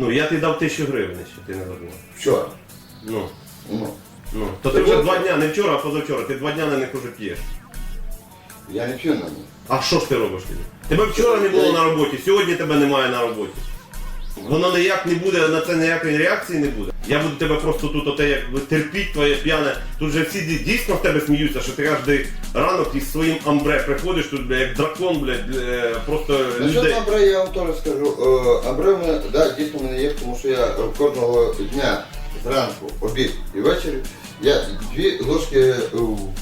Ну, я тобі дав тисячу гривень, що ти не вернув. Вчора. Ну, Ну. ну. То ти вже два дня, не вчора, а позавчора, ти два дня на них уже п'єш. Я не п'ю на них. А що ж ти робиш тоді? Тебе вчора не було на роботі, сьогодні тебе немає на роботі. Воно ніяк не буде, на це ніякої реакції не буде. Я буду тебе просто тут оте як терпіть твоє п'яне. Тут же всі дійсно в тебе сміються, що ти кожен ранок із своїм амбре приходиш тут, бля, як дракон, блядь, е, просто Насчет. Амбре я вам теж скажу. Е, Амбре в мене, да, дійсно в мене є, тому що я кожного дня зранку, обід і ввечері я дві ложки е,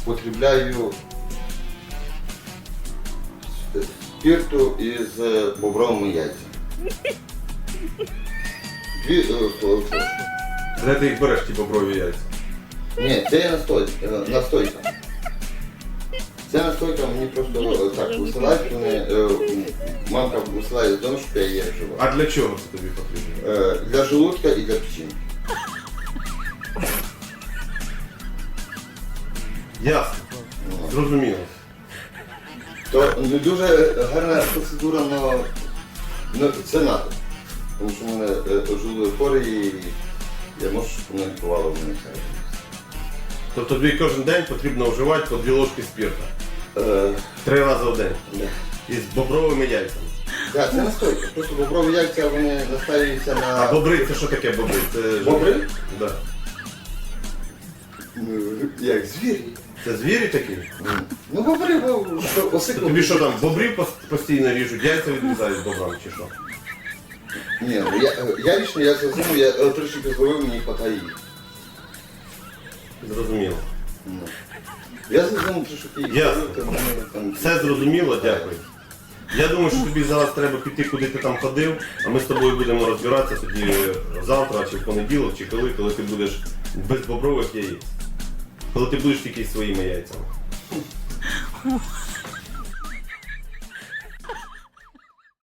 потребляю спирту із е, бобровими яйцями. Дві е. Де ти їх береш ті боброві яйця? Ні, це є настой, е, настойка. Це настойка мені просто е, так висилають, вони, е, мамка висилає з дому, щоб я її вживав. А для чого це тобі потрібно? Е, Для желудка і для печінки. Ясно. Зрозуміло. То не дуже гарна процедура, але ну, це надо. Тому що в мене е, желудок хворий і я можу, щоб мене лікувало в мене. Тобто тобі кожен день потрібно вживати по дві ложки спирта. Е, Три рази в день. да. Із бобровими яйцями. Так, це настойка. Просто боброві яйця вони настаюються на. А бобри це що таке бобри? Це ж- Бобри? Да. Ну, Як звірі. Це звірі такі? Ну бобри, бо То тобі що там, бобрів пос- постійно ріжуть, яйця відрізають бобрам чи що? Ні, ну я, я лично я за зиму, я е, трішки зловив, мені хватає їх. Зрозуміло. Ну. Я за зиму трішки їх Ясно. зловив, то в там... Все зрозуміло, дякую. Я думаю, що тобі зараз треба піти, куди ти там ходив, а ми з тобою будемо розбиратися тоді завтра, чи в понеділок, чи коли, коли ти будеш без бобрових яєць. Коли ти будеш тільки своїми яйцями.